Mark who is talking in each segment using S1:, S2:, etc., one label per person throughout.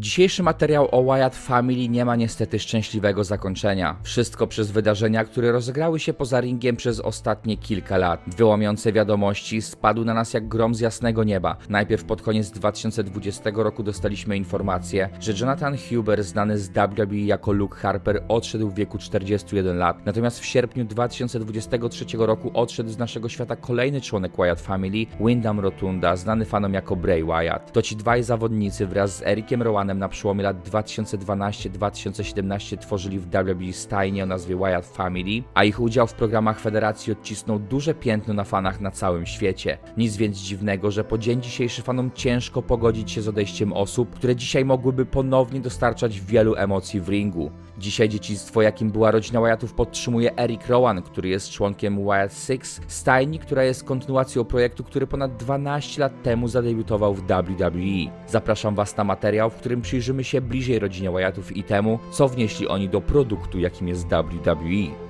S1: Dzisiejszy materiał o Wyatt Family nie ma niestety szczęśliwego zakończenia. Wszystko przez wydarzenia, które rozegrały się poza ringiem przez ostatnie kilka lat. Wyłamiące wiadomości spadł na nas jak grom z jasnego nieba. Najpierw pod koniec 2020 roku dostaliśmy informację, że Jonathan Huber, znany z WWE jako Luke Harper, odszedł w wieku 41 lat. Natomiast w sierpniu 2023 roku odszedł z naszego świata kolejny członek Wyatt Family, Wyndham Rotunda, znany fanom jako Bray Wyatt. To ci dwaj zawodnicy wraz z Ericiem Rowanem na przełomie lat 2012-2017 tworzyli w WWE stajnię o nazwie Wyatt Family, a ich udział w programach federacji odcisnął duże piętno na fanach na całym świecie. Nic więc dziwnego, że po dzień dzisiejszy fanom ciężko pogodzić się z odejściem osób, które dzisiaj mogłyby ponownie dostarczać wielu emocji w ringu. Dzisiaj dzieciństwo, jakim była rodzina Wyattów, podtrzymuje Eric Rowan, który jest członkiem Wyatt Six, stajni, która jest kontynuacją projektu, który ponad 12 lat temu zadebiutował w WWE. Zapraszam Was na materiał, w którym przyjrzymy się bliżej rodzinie Wyattów i temu, co wnieśli oni do produktu, jakim jest WWE.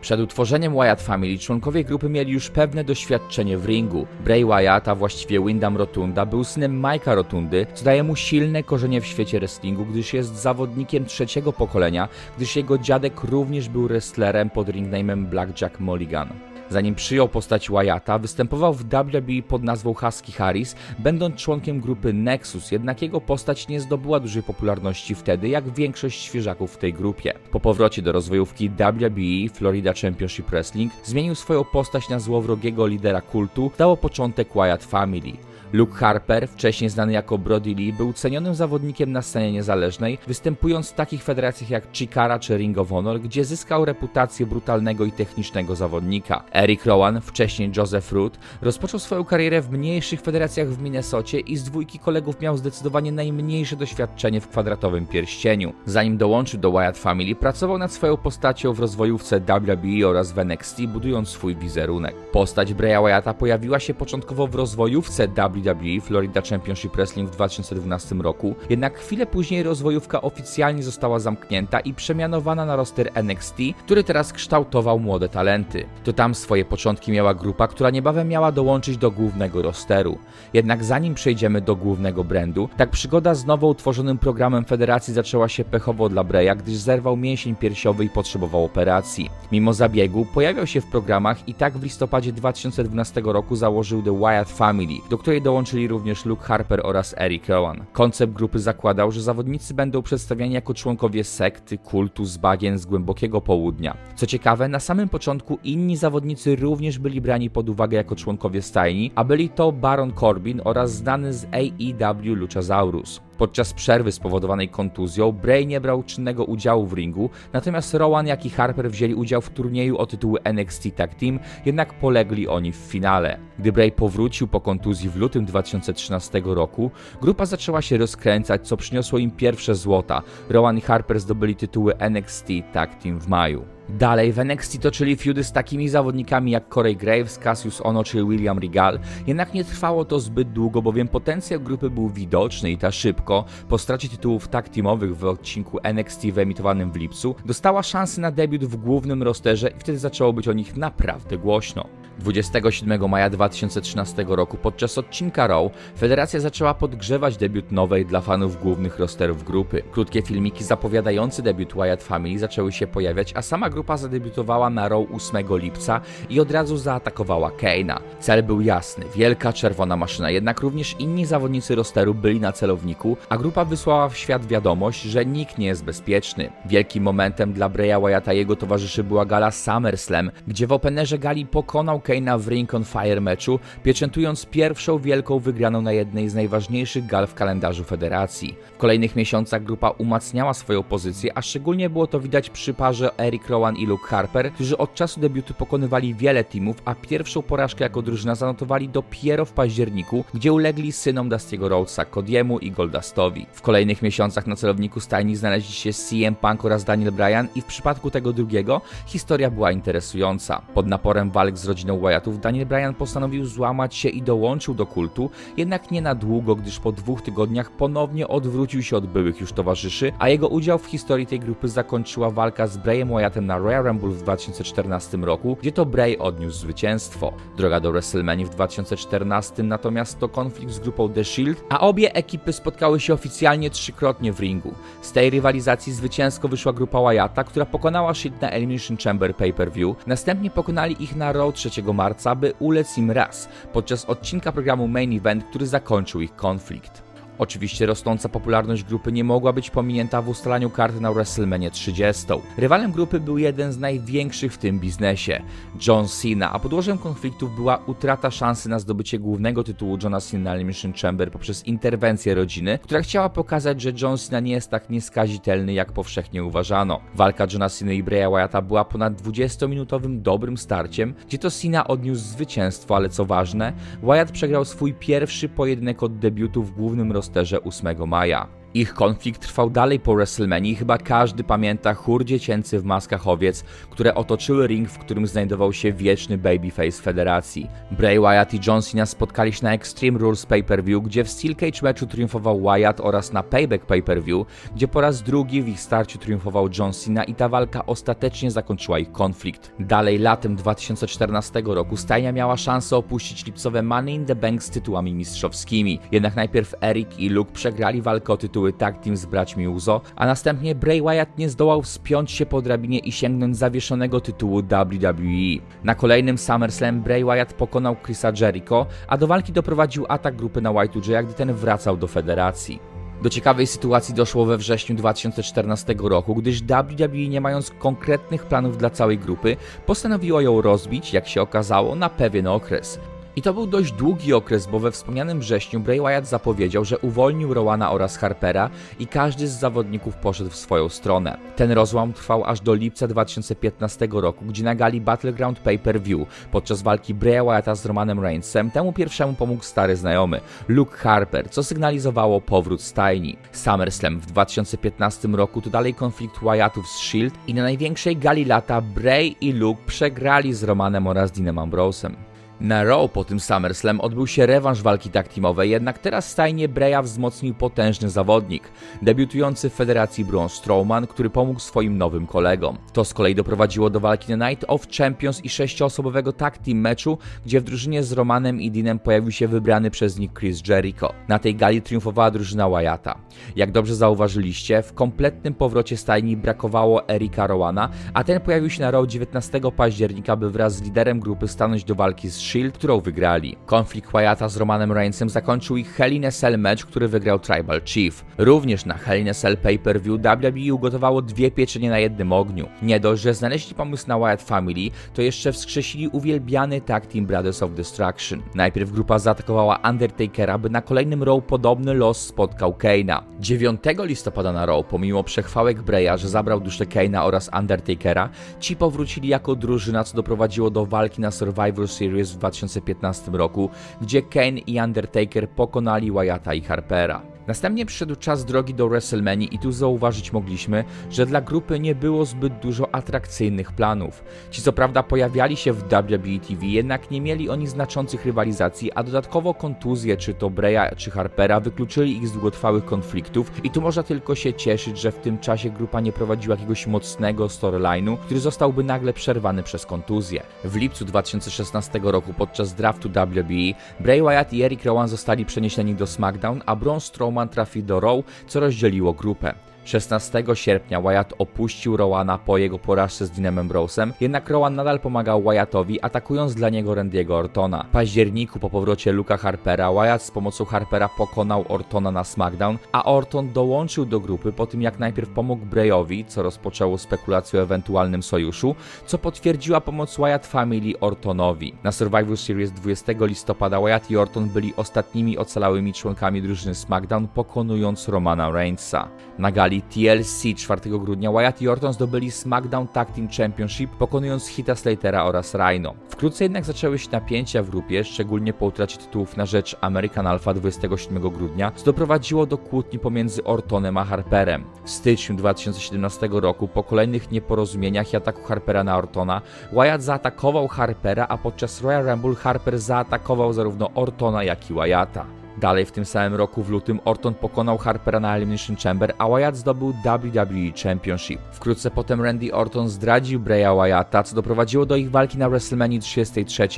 S1: Przed utworzeniem Wyatt Family członkowie grupy mieli już pewne doświadczenie w ringu. Bray Wyatt, a właściwie Wyndham Rotunda, był synem Mike'a Rotundy, co daje mu silne korzenie w świecie wrestlingu, gdyż jest zawodnikiem trzeciego pokolenia, gdyż jego dziadek również był wrestlerem pod ringname'em Blackjack Mulligan. Zanim przyjął postać Wyatta, występował w WWE pod nazwą Husky Harris, będąc członkiem grupy Nexus, jednak jego postać nie zdobyła dużej popularności wtedy, jak większość świeżaków w tej grupie. Po powrocie do rozwojówki WWE Florida Championship Wrestling zmienił swoją postać na złowrogiego lidera kultu, dało początek Wyatt Family. Luke Harper, wcześniej znany jako Brody Lee, był cenionym zawodnikiem na scenie niezależnej, występując w takich federacjach jak Chikara czy Ring of Honor, gdzie zyskał reputację brutalnego i technicznego zawodnika. Eric Rowan, wcześniej Joseph Root, rozpoczął swoją karierę w mniejszych federacjach w Minnesocie i z dwójki kolegów miał zdecydowanie najmniejsze doświadczenie w kwadratowym pierścieniu. Zanim dołączył do Wyatt Family, pracował nad swoją postacią w rozwojówce WWE oraz w NXT, budując swój wizerunek. Postać Braya Wyatta pojawiła się początkowo w rozwojówce WWE Florida Championship Wrestling w 2012 roku, jednak chwilę później rozwojówka oficjalnie została zamknięta i przemianowana na roster NXT, który teraz kształtował młode talenty. To tam swoje początki miała grupa, która niebawem miała dołączyć do głównego rosteru. Jednak zanim przejdziemy do głównego brandu, tak przygoda z nowo utworzonym programem federacji zaczęła się pechowo dla Breya, gdyż zerwał mięsień piersiowy i potrzebował operacji. Mimo zabiegu pojawiał się w programach i tak w listopadzie 2012 roku założył The Wyatt Family, do której dołączyli również Luke Harper oraz Eric Rowan. Koncept grupy zakładał, że zawodnicy będą przedstawiani jako członkowie sekty, kultu z bagien z głębokiego południa. Co ciekawe, na samym początku inni zawodnicy również byli brani pod uwagę jako członkowie stajni, a byli to Baron Corbin oraz znany z AEW Luchasaurus. Podczas przerwy spowodowanej kontuzją Bray nie brał czynnego udziału w ringu, natomiast Rowan jak i Harper wzięli udział w turnieju o tytuły NXT Tag Team, jednak polegli oni w finale. Gdy Bray powrócił po kontuzji w lutym 2013 roku, grupa zaczęła się rozkręcać, co przyniosło im pierwsze złota. Rowan i Harper zdobyli tytuły NXT Tag Team w maju. Dalej w NXT toczyli feudy z takimi zawodnikami jak Corey Graves, Cassius Ono czy William Regal, jednak nie trwało to zbyt długo, bowiem potencjał grupy był widoczny i ta szybko, po stracie tytułów tag teamowych w odcinku NXT wyemitowanym w lipcu, dostała szansę na debiut w głównym rosterze i wtedy zaczęło być o nich naprawdę głośno. 27 maja 2013 roku podczas odcinka Raw federacja zaczęła podgrzewać debiut nowej dla fanów głównych rosterów grupy. Krótkie filmiki zapowiadające debiut Wyatt Family zaczęły się pojawiać, a sama grupa zadebiutowała na Raw 8 lipca i od razu zaatakowała Kane'a. Cel był jasny, wielka czerwona maszyna, jednak również inni zawodnicy rosteru byli na celowniku, a grupa wysłała w świat wiadomość, że nikt nie jest bezpieczny. Wielkim momentem dla Breya Wyatta i jego towarzyszy była gala SummerSlam, gdzie w openerze gali pokonał Kane'a w Ring on Fire meczu, pieczętując pierwszą wielką wygraną na jednej z najważniejszych gal w kalendarzu federacji. W kolejnych miesiącach grupa umacniała swoją pozycję, a szczególnie było to widać przy parze Eric Rowan i Luke Harper, którzy od czasu debiutu pokonywali wiele teamów, a pierwszą porażkę jako drużyna zanotowali dopiero w październiku, gdzie ulegli synom Dustiego Rhodesa, Codiemu i Goldustowi. W kolejnych miesiącach na celowniku stajni znaleźli się CM Punk oraz Daniel Bryan i w przypadku tego drugiego historia była interesująca. Pod naporem walk z rodziną u Wyattów, Daniel Bryan postanowił złamać się i dołączył do kultu, jednak nie na długo, gdyż po dwóch tygodniach ponownie odwrócił się od byłych już towarzyszy, a jego udział w historii tej grupy zakończyła walka z Brayem Wyattem na Royal Rumble w 2014 roku, gdzie to Bray odniósł zwycięstwo. Droga do WrestleMania w 2014 natomiast to konflikt z grupą The Shield, a obie ekipy spotkały się oficjalnie trzykrotnie w ringu. Z tej rywalizacji zwycięsko wyszła grupa Wyatta, która pokonała Shield na Elimination Chamber pay-per-view, następnie pokonali ich na Raw 3 marca, by ulec im raz, podczas odcinka programu Main Event, który zakończył ich konflikt. Oczywiście rosnąca popularność grupy nie mogła być pominięta w ustalaniu karty na WrestleMania 30. Rywalem grupy był jeden z największych w tym biznesie, John Cena, a podłożem konfliktów była utrata szansy na zdobycie głównego tytułu Johna Cena na Elimination Chamber poprzez interwencję rodziny, która chciała pokazać, że John Cena nie jest tak nieskazitelny, jak powszechnie uważano. Walka Johna Cena i Braya Wyatta była ponad 20-minutowym dobrym starciem, gdzie to Cena odniósł zwycięstwo, ale co ważne, Wyatt przegrał swój pierwszy pojedynek od debiutu w głównym rosterze 8 maja. Ich konflikt trwał dalej po WrestleMania i chyba każdy pamięta chór dziecięcy w maskach owiec, które otoczyły ring, w którym znajdował się wieczny babyface federacji. Bray Wyatt i John Cena spotkali się na Extreme Rules pay-per-view, gdzie w Steel Cage meczu triumfował Wyatt oraz na Payback pay-per-view, gdzie po raz drugi w ich starciu triumfował John Cena i ta walka ostatecznie zakończyła ich konflikt. Dalej latem 2014 roku stajnia miała szansę opuścić lipcowe Money in the Bank z tytułami mistrzowskimi. Jednak najpierw Eric i Luke przegrali walkę o tytuły tag team z braćmi Uzo, a następnie Bray Wyatt nie zdołał wspiąć się po drabinie i sięgnąć zawieszonego tytułu WWE. Na kolejnym SummerSlam Bray Wyatt pokonał Chrisa Jericho, a do walki doprowadził atak grupy na Y2J, gdy ten wracał do federacji. Do ciekawej sytuacji doszło we wrześniu 2014 roku, gdyż WWE nie mając konkretnych planów dla całej grupy, postanowiło ją rozbić, jak się okazało, na pewien okres. I to był dość długi okres, bo we wspomnianym wrześniu Bray Wyatt zapowiedział, że uwolnił Rowana oraz Harpera i każdy z zawodników poszedł w swoją stronę. Ten rozłam trwał aż do lipca 2015 roku, gdzie na gali Battleground Pay-Per-View podczas walki Bray Wyatta z Romanem Reignsem temu pierwszemu pomógł stary znajomy, Luke Harper, co sygnalizowało powrót stajni. SummerSlam w 2015 roku to dalej konflikt Wyattów z SHIELD i na największej gali lata Bray i Luke przegrali z Romanem oraz Deanem Ambrosem. Na Raw po tym SummerSlam odbył się rewanż walki tag teamowej, jednak teraz stajnie Breya wzmocnił potężny zawodnik, debiutujący w federacji Braun Strowman, który pomógł swoim nowym kolegom. To z kolei doprowadziło do walki na Night of Champions i sześcioosobowego tag team meczu, gdzie w drużynie z Romanem i Deanem pojawił się wybrany przez nich Chris Jericho. Na tej gali triumfowała drużyna Wyatta. Jak dobrze zauważyliście, w kompletnym powrocie stajni brakowało Erika Rowana, a ten pojawił się na Raw 19 października, by wraz z liderem grupy stanąć do walki z Shield, którą wygrali. Konflikt Wyatta z Romanem Reignsem zakończył ich Hell in a Cell match, który wygrał Tribal Chief. Również na Hell in a Cell pay-per-view WWE ugotowało dwie pieczenie na jednym ogniu. Nie dość, że znaleźli pomysł na Wyatt Family, to jeszcze wskrzesili uwielbiany tag Team Brothers of Destruction. Najpierw grupa zaatakowała Undertakera, by na kolejnym Raw podobny los spotkał Kane'a. 9 listopada na Raw, pomimo przechwałek Breya, że zabrał duszę Kane'a oraz Undertakera, ci powrócili jako drużyna, co doprowadziło do walki na Survivor Series w 2015 roku, gdzie Kane i Undertaker pokonali Wyatta i Harpera. Następnie przyszedł czas drogi do WrestleMania i tu zauważyć mogliśmy, że dla grupy nie było zbyt dużo atrakcyjnych planów. Ci co prawda pojawiali się w WWE TV, jednak nie mieli oni znaczących rywalizacji, a dodatkowo kontuzje czy to Breya czy Harpera wykluczyli ich z długotrwałych konfliktów i tu można tylko się cieszyć, że w tym czasie grupa nie prowadziła jakiegoś mocnego storyline'u, który zostałby nagle przerwany przez kontuzję. W lipcu 2016 roku podczas draftu WWE Bray Wyatt i Eric Rowan zostali przeniesieni do SmackDown, a Braun Strowman trafi do Raw, co rozdzieliło grupę. 16 sierpnia Wyatt opuścił Rowana po jego porażce z Deanem Ambrosem, jednak Rowan nadal pomagał Wyattowi, atakując dla niego Randy'ego Ortona. W październiku po powrocie Luka Harpera, Wyatt z pomocą Harpera pokonał Ortona na SmackDown, a Orton dołączył do grupy po tym jak najpierw pomógł Brayowi, co rozpoczęło spekulację o ewentualnym sojuszu, co potwierdziła pomoc Wyatt Family Ortonowi. Na Survivor Series 20 listopada Wyatt i Orton byli ostatnimi ocalałymi członkami drużyny SmackDown, pokonując Romana Reignsa. Na gali gali TLC 4 grudnia Wyatt i Orton zdobyli SmackDown Tag Team Championship, pokonując Hita Slatera oraz Rhino. Wkrótce jednak zaczęły się napięcia w grupie, szczególnie po utracie tytułów na rzecz American Alpha 27 grudnia, co doprowadziło do kłótni pomiędzy Ortonem a Harperem. W styczniu 2017 roku, po kolejnych nieporozumieniach i ataku Harpera na Ortona, Wyatt zaatakował Harpera, a podczas Royal Rumble Harper zaatakował zarówno Ortona, jak i Wyatta. Dalej w tym samym roku w lutym Orton pokonał Harpera na Elimination Chamber, a Wyatt zdobył WWE Championship. Wkrótce potem Randy Orton zdradził Breya Wyatta, co doprowadziło do ich walki na WrestleMania 33,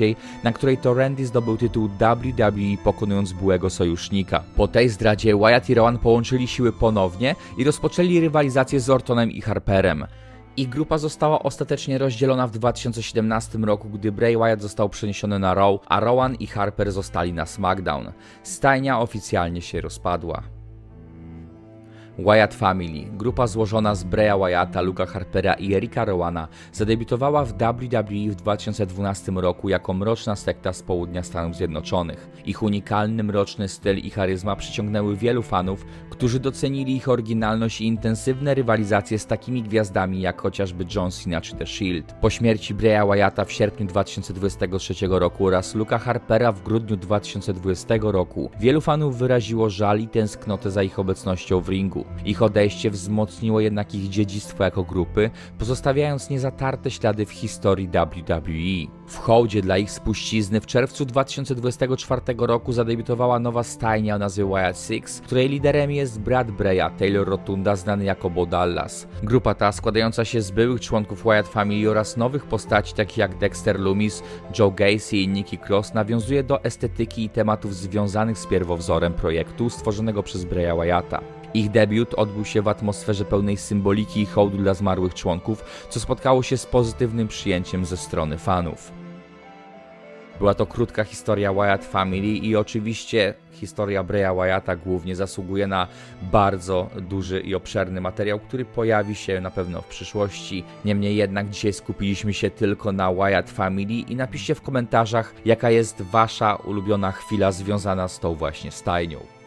S1: na której to Randy zdobył tytuł WWE pokonując byłego sojusznika. Po tej zdradzie Wyatt i Rowan połączyli siły ponownie i rozpoczęli rywalizację z Ortonem i Harperem. Ich grupa została ostatecznie rozdzielona w 2017 roku, gdy Bray Wyatt został przeniesiony na Raw, a Rowan i Harper zostali na SmackDown. Stajnia oficjalnie się rozpadła. Wyatt Family, grupa złożona z Breya Wyatta, Luka Harpera i Erika Rowana, zadebiutowała w WWE w 2012 roku jako mroczna sekta z południa Stanów Zjednoczonych. Ich unikalny mroczny styl i charyzma przyciągnęły wielu fanów, którzy docenili ich oryginalność i intensywne rywalizacje z takimi gwiazdami jak chociażby John Cena czy The Shield. Po śmierci Breya Wyatta w sierpniu 2023 roku oraz Luka Harpera w grudniu 2020 roku, wielu fanów wyraziło żal i tęsknotę za ich obecnością w ringu. Ich odejście wzmocniło jednak ich dziedzictwo jako grupy, pozostawiając niezatarte ślady w historii WWE. W hołdzie dla ich spuścizny w czerwcu 2024 roku zadebiutowała nowa stajnia o nazwie Wyatt Six, której liderem jest brat Breya, Taylor Rotunda, znany jako Bo Dallas. Grupa ta, składająca się z byłych członków Wyatt Family oraz nowych postaci takich jak Dexter Loomis, Joe Gacy i Nikki Cross, nawiązuje do estetyki i tematów związanych z pierwowzorem projektu stworzonego przez Breya Wyatta. Ich debiut odbył się w atmosferze pełnej symboliki i hołdu dla zmarłych członków, co spotkało się z pozytywnym przyjęciem ze strony fanów. Była to krótka historia Wyatt Family i oczywiście historia Breya Wyatta głównie zasługuje na bardzo duży i obszerny materiał, który pojawi się na pewno w przyszłości. Niemniej jednak dzisiaj skupiliśmy się tylko na Wyatt Family i napiszcie w komentarzach, jaka jest wasza ulubiona chwila związana z tą właśnie stajnią.